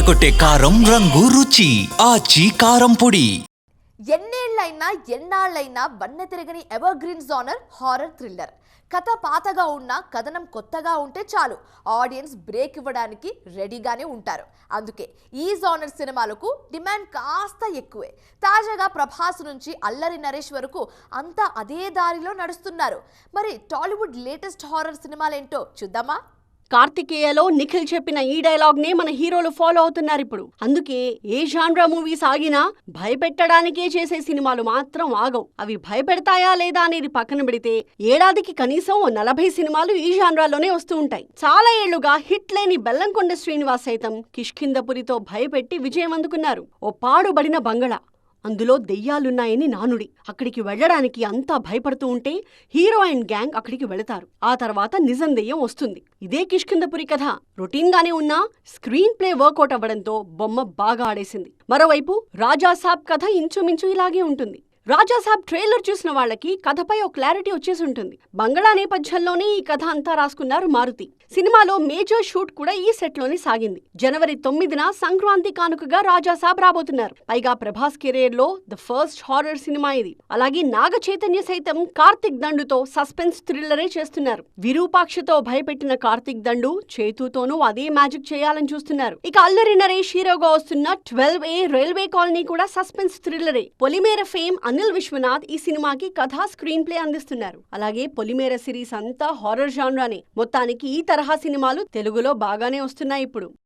అదరగొట్టే కారం రంగు రుచి ఆచి కారం పొడి. ఎన్నేళ్ళైనా ఎన్నాళ్ళైనా వన్నె తిరగని evergreen genre horror thriller. కథ పాతగా ఉన్నా కథనం కొత్తగా ఉంటే చాలు. ఆడియన్స్ బ్రేక్ ఇవ్వడానికి రెడీగానే ఉంటారు. అందుకే ఈ జోనర్ సినిమాలకు డిమాండ్ కాస్త ఎక్కువే. తాజాగా ప్రభాస్ నుంచి అల్లరి నరేష్ వరకు అంతా అదే దారిలో నడుస్తున్నారు. మరి టాలీవుడ్ లేటెస్ట్ హారర్ సినిమాలేంటో చూద్దామా? కార్తికేయలో నిఖిల్ చెప్పిన ఈ డైలాగ్ నే మన హీరోలు ఫాలో అవుతున్నారు ఇప్పుడు. అందుకే ఏ జాన్రా మూవీస్ ఆగినా భయపెట్టడానికే చేసే సినిమాలు మాత్రం ఆగవు. అవి భయపెడతాయా లేదా అనేది పక్కన పెడితే ఏడాదికి కనీసం నలభై సినిమాలు ఈ జాన్రాలోనే వస్తూ ఉంటాయి. చాలా ఏళ్ళుగా హిట్ లేని బెల్లంకొండ శ్రీనివాస్ సైతం కిష్కిందపురితో భయపెట్టి విజయం అందుకున్నారు. ఓ పాడుబడిన బంగళ. అందులో దెయ్యాలున్నాయని నానుడి. అక్కడికి వెళ్ళడానికి అంతా భయపడుతూ ఉంటే హీరో అండ్ గ్యాంగ్ అక్కడికి వెళతారు. ఆ తర్వాత నిజం దెయ్యం వస్తుంది. ఇదే కిష్కిందపురి కథ. రొటీన్గానే ఉన్నా స్క్రీన్ ప్లే వర్కౌట్ అవ్వడంతో బొమ్మ బాగా ఆడేసింది. మరోవైపు రాజాసాబ్ కథ ఇంచుమించు ఇలాగే ఉంటుంది. రాజాసాబ్ ట్రైలర్ చూసిన వాళ్ళకి కథపై ఓ క్లారిటీ వచ్చేసి ఉంటుంది. బంగళా నేపథ్యంలోనే ఈ కథ అంతా రాసుకున్నారు మారుతి. సినిమాలో మేజర్ షూట్ కూడా ఈ సెట్లోనే సాగింది. జనవరి తొమ్మిదిన సంక్రాంతి కానుకగా రాజాసాబ్ రాబోతున్నారు. పైగా ప్రభాస్ కెరీర్లో ద ఫస్ట్ హారర్ సినిమా ఇది. అలాగే నాగ చైతన్య సైతం కార్తిక్ దండుతో సస్పెన్స్ థ్రిల్లరే చేస్తున్నారు. విరూపాక్షతో భయపెట్టిన కార్తిక్ దండు చేతుతోనూ అదే మ్యాజిక్ చేయాలని చూస్తున్నారు. ఇక అల్లరి నరేష్ హీరోగా వస్తున్న ట్వెల్వ్ ఏ రైల్వే కాలనీ కూడా సస్పెన్స్ థ్రిల్లరే. పొలిమేర ఫేమ్ అనిల్ విశ్వనాథ్ ఈ సినిమాకి కథా స్క్రీన్ ప్లే అందిస్తున్నారు. అలాగే పొలిమేర సిరీస్ అంతా హారర్ జాన్రానే. మొత్తానికి ఈ తరహా సినిమాలు తెలుగులో బాగానే వస్తున్నాయి ఇప్పుడు.